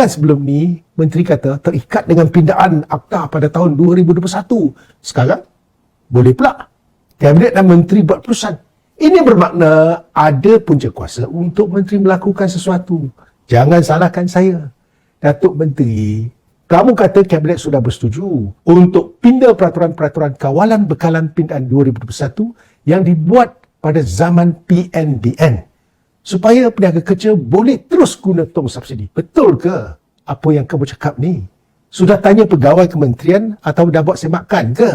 Kan sebelum ni, Menteri kata terikat dengan pindaan akta pada tahun 2021. Sekarang, boleh pula. Kabinet dan Menteri buat perusahaan. Ini bermakna ada punca kuasa untuk Menteri melakukan sesuatu. Jangan salahkan saya. Datuk Menteri, kamu kata Kabinet sudah bersetuju untuk pindah peraturan-peraturan kawalan bekalan pindaan 2021 yang dibuat pada zaman PNBN supaya peniaga kerja boleh terus guna tong subsidi. Betul ke apa yang kamu cakap ni? Sudah tanya pegawai kementerian atau dah buat semakan ke?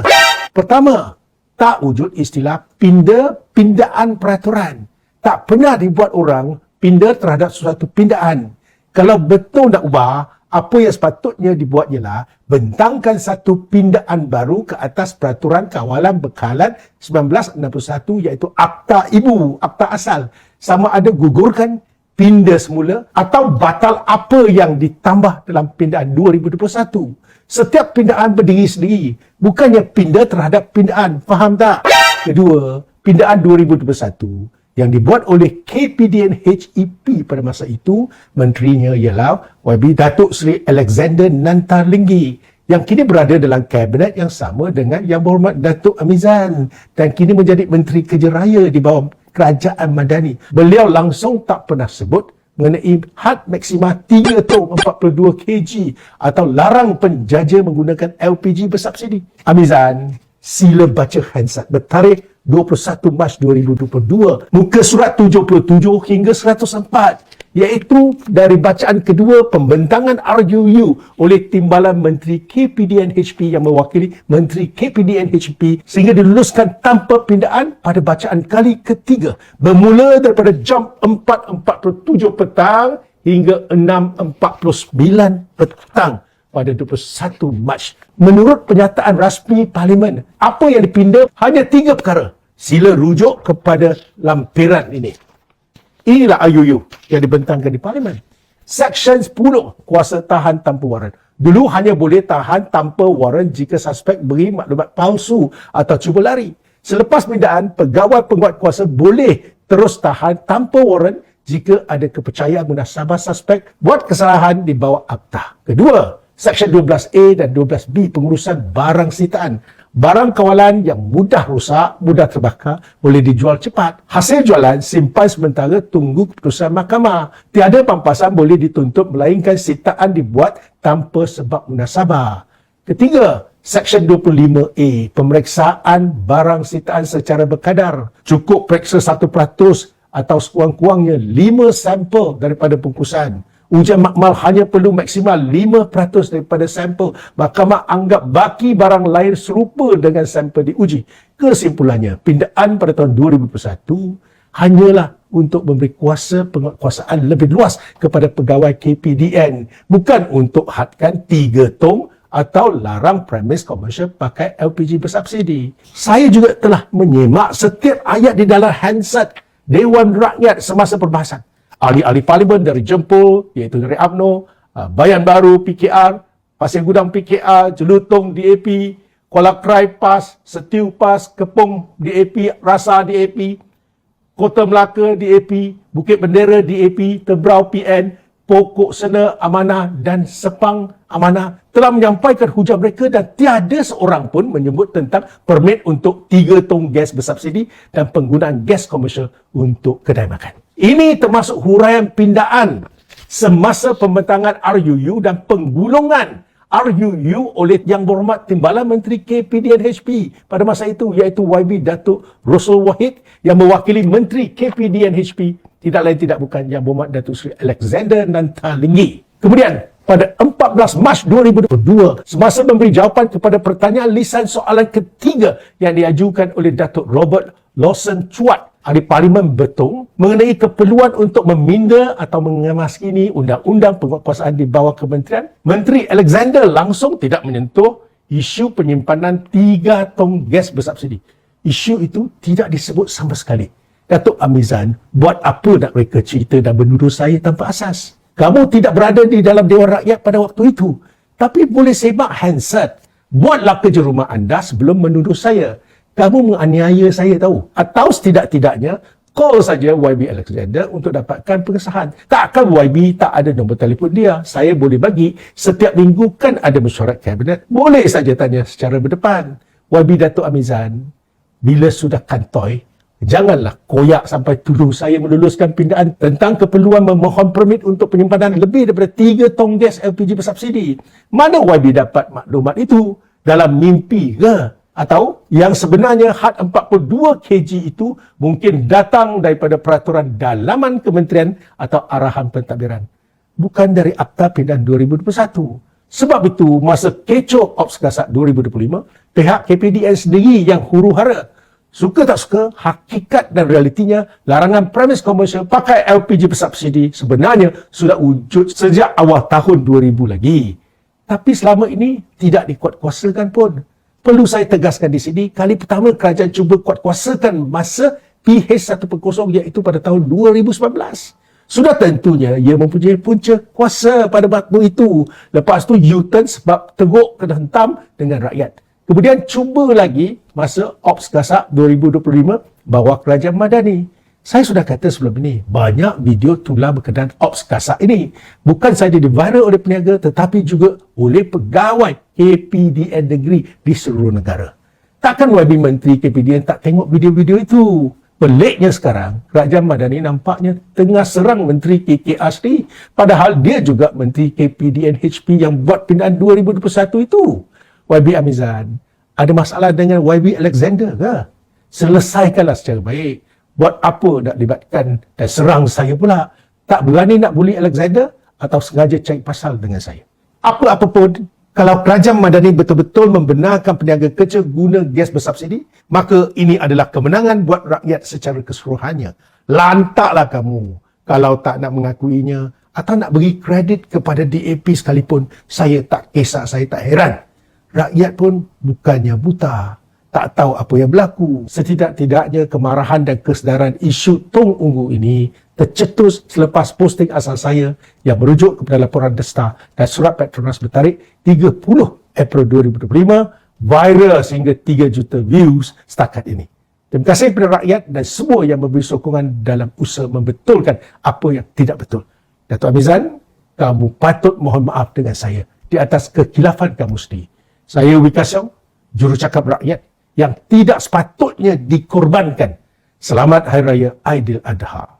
Pertama, tak wujud istilah pindah pindaan peraturan. Tak pernah dibuat orang pindah terhadap suatu pindaan. Kalau betul nak ubah, apa yang sepatutnya dibuat ialah bentangkan satu pindaan baru ke atas peraturan kawalan bekalan 1961 iaitu Akta Ibu, Akta Asal. Sama ada gugurkan, pindah semula atau batal apa yang ditambah dalam pindaan 2021. Setiap pindaan berdiri sendiri, bukannya pindah terhadap pindaan. Faham tak? Kedua, pindaan 2021 yang dibuat oleh KPDN HEP pada masa itu, menterinya ialah YB Datuk Seri Alexander Nantarlinggi yang kini berada dalam kabinet yang sama dengan Yang Berhormat Datuk Amizan dan kini menjadi Menteri Kerja Raya di bawah Kerajaan Madani. Beliau langsung tak pernah sebut mengenai had maksima 3 tong 42 kg atau larang penjaja menggunakan LPG bersubsidi. Amizan, sila baca Hansat bertarikh 21 Mac 2022 muka surat 77 hingga 104 iaitu dari bacaan kedua pembentangan RUU oleh Timbalan Menteri KPDN HP yang mewakili Menteri KPDN HP sehingga diluluskan tanpa pindaan pada bacaan kali ketiga bermula daripada jam 4.47 petang hingga 6.49 petang pada 21 Mac. Menurut penyataan rasmi Parlimen, apa yang dipindah hanya tiga perkara. Sila rujuk kepada lampiran ini. Inilah IUU yang dibentangkan di Parlimen. Section 10, kuasa tahan tanpa waran. Dulu hanya boleh tahan tanpa waran jika suspek beri maklumat palsu atau cuba lari. Selepas pindaan, pegawai penguat kuasa boleh terus tahan tanpa waran jika ada kepercayaan munasabah suspek buat kesalahan di bawah akta. Kedua, Seksyen 12A dan 12B pengurusan barang sitaan. Barang kawalan yang mudah rosak, mudah terbakar, boleh dijual cepat. Hasil jualan simpan sementara tunggu keputusan mahkamah. Tiada pampasan boleh dituntut melainkan sitaan dibuat tanpa sebab munasabah. Ketiga, Seksyen 25A, pemeriksaan barang sitaan secara berkadar. Cukup periksa 1% atau sekurang-kurangnya 5 sampel daripada bungkusan ujian makmal hanya perlu maksimal 5% daripada sampel. Mahkamah anggap baki barang lain serupa dengan sampel diuji. Kesimpulannya pindaan pada tahun 2021 hanyalah untuk memberi kuasa penguasaan lebih luas kepada pegawai KPDN bukan untuk hadkan 3 tong atau larang premis komersial pakai LPG bersubsidi. Saya juga telah menyemak setiap ayat di dalam handset Dewan Rakyat semasa perbahasan ahli-ahli parlimen dari Jempol, iaitu dari UMNO, uh, Bayan Baru PKR, Pasir Gudang PKR, Jelutong DAP, Kuala Krai PAS, Setiu PAS, Kepung DAP, Rasa DAP, Kota Melaka DAP, Bukit Bendera DAP, Tebrau PN, Pokok Sena Amanah dan Sepang Amanah telah menyampaikan hujah mereka dan tiada seorang pun menyebut tentang permit untuk tiga tong gas bersubsidi dan penggunaan gas komersial untuk kedai makan. Ini termasuk huraian pindaan semasa pembentangan RUU dan penggulungan RUU oleh Yang Berhormat Timbalan Menteri KPDNHP pada masa itu iaitu YB Datuk Rosul Wahid yang mewakili Menteri KPDNHP tidak lain tidak bukan Yang Berhormat Datuk Seri Alexander Nantalinggi. Kemudian pada 14 Mac 2022 semasa memberi jawapan kepada pertanyaan lisan soalan ketiga yang diajukan oleh Datuk Robert Lawson Chuat ahli parlimen betul mengenai keperluan untuk meminda atau mengemaskini undang-undang penguasaan di bawah kementerian, Menteri Alexander langsung tidak menyentuh isu penyimpanan tiga tong gas bersubsidi. Isu itu tidak disebut sama sekali. Datuk Amizan, buat apa nak mereka cerita dan menuduh saya tanpa asas? Kamu tidak berada di dalam Dewan Rakyat pada waktu itu. Tapi boleh semak handset. Buatlah kerja rumah anda sebelum menuduh saya kamu menganiaya saya tahu atau setidak-tidaknya call saja YB Alexander untuk dapatkan pengesahan. Takkan YB tak ada nombor telefon dia. Saya boleh bagi. Setiap minggu kan ada mesyuarat kabinet. Boleh saja tanya secara berdepan. YB Datuk Amizan, bila sudah kantoi, janganlah koyak sampai tuduh saya meluluskan pindaan tentang keperluan memohon permit untuk penyimpanan lebih daripada 3 tong gas LPG bersubsidi. Mana YB dapat maklumat itu? Dalam mimpi ke? Atau yang sebenarnya had 42 kg itu mungkin datang daripada peraturan dalaman kementerian atau arahan pentadbiran. Bukan dari Akta Pindaan 2021. Sebab itu, masa kecoh Ops Gasak 2025, pihak KPDN sendiri yang huru hara. Suka tak suka, hakikat dan realitinya, larangan premis komersial pakai LPG bersubsidi sebenarnya sudah wujud sejak awal tahun 2000 lagi. Tapi selama ini tidak dikuatkuasakan pun. Perlu saya tegaskan di sini, kali pertama kerajaan cuba kuatkuasakan masa PH110 iaitu pada tahun 2019. Sudah tentunya ia mempunyai punca kuasa pada waktu itu. Lepas tu U-turn sebab teguk kena hentam dengan rakyat. Kemudian cuba lagi masa Ops Gasak 2025 bahawa kerajaan Madani. Saya sudah kata sebelum ini, banyak video tular berkenaan Ops Gasak ini. Bukan saja viral oleh peniaga tetapi juga oleh pegawai KPDN negeri di seluruh negara. Takkan YB Menteri KPDN tak tengok video-video itu? Peliknya sekarang, Kerajaan Madani nampaknya tengah serang Menteri KK Asri padahal dia juga Menteri KPDN HP yang buat pindaan 2021 itu. YB Amizan, ada masalah dengan YB Alexander ke? Selesaikanlah secara baik buat apa nak libatkan dan serang saya pula tak berani nak bully Alexander atau sengaja cari pasal dengan saya apa-apa pun kalau kerajaan Madani betul-betul membenarkan peniaga kecil guna gas bersubsidi maka ini adalah kemenangan buat rakyat secara keseluruhannya. Lantaklah kamu. Kalau tak nak mengakuinya atau nak beri kredit kepada DAP sekalipun saya tak kisah saya tak heran. Rakyat pun bukannya buta. Tak tahu apa yang berlaku. Setidak-tidaknya kemarahan dan kesedaran isu Tung Ungu ini tercetus selepas posting asal saya yang merujuk kepada laporan Desta dan surat Petronas bertarikh 30 April 2025 viral sehingga 3 juta views setakat ini. Terima kasih kepada rakyat dan semua yang memberi sokongan dalam usaha membetulkan apa yang tidak betul. Datuk Amizan, kamu patut mohon maaf dengan saya di atas kekilafan kamu sendiri. Saya Wika Siong, jurucakap rakyat yang tidak sepatutnya dikorbankan. Selamat Hari Raya Aidil Adha.